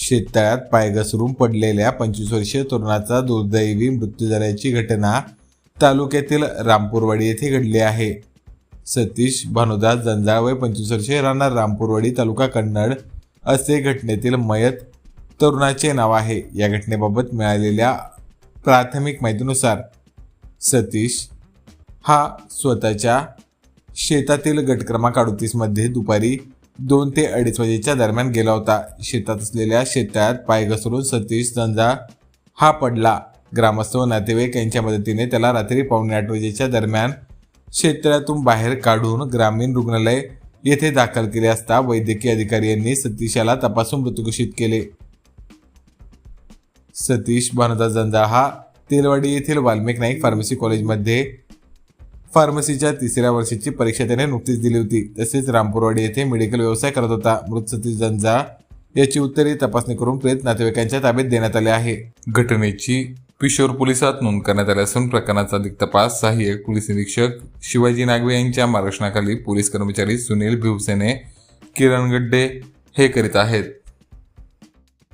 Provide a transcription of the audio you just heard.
शेततळ्यात पाय घसरून पडलेल्या पंचवीस वर्षीय तरुणाचा दुर्दैवी मृत्यू झाल्याची घटना तालुक्यातील रामपूरवाडी येथे घडली आहे. सतीश भानुदास जंजाळ वय पंचवीस वर्षे राहणार रामपूरवाडी तालुका कन्नड असे घटनेतील मयत तरुणाचे नाव आहे. या घटनेबाबत मिळालेल्या प्राथमिक माहितीनुसार सतीश हा स्वतःच्या शेतातील गट क्रमांक अडतीसमध्ये दुपारी दोन ते अडीच वाजेच्या दरम्यान गेला होता. शेतात असलेल्या शेतात पाय घसरून सतीश जंजा हा पडला. ग्रामस्थ व नातेवाईक यांच्या मदतीने त्याला रात्री पावणे आठ वाजेच्या दरम्यान क्षेत्रातून बाहेर काढून ग्रामीण रुग्णालय येथे दाखल केले असता वैद्यकीय अधिकारी यांनी सतीशाला तपासून मृत घोषित केले. सतीश भानुदास जंजा हा तेलवाडी येथील वाल्मिक नाईक फार्मसी कॉलेजमध्ये फार्मसीच्या तिसऱ्या वर्षाची परीक्षा त्याने नुकतीच दिली होती. तसेच रामपूरवाडी येथे मेडिकल व्यवसाय करत होता. मृत सतीश याची उत्तरे तपासणी करून प्रेत नातेवाईकांच्या ताब्यात देण्यात आले आहे. घटनेची पिशोर पोलिसात नोंद करण्यात आली असून प्रकरणाचा अधिक तपास सहाय्यक पोलीस निरीक्षक शिवाजी नागवे यांच्या मार्गदर्शनाखाली पोलीस कर्मचारी सुनील भिवसेने किरण गड्डे हे करीत आहेत.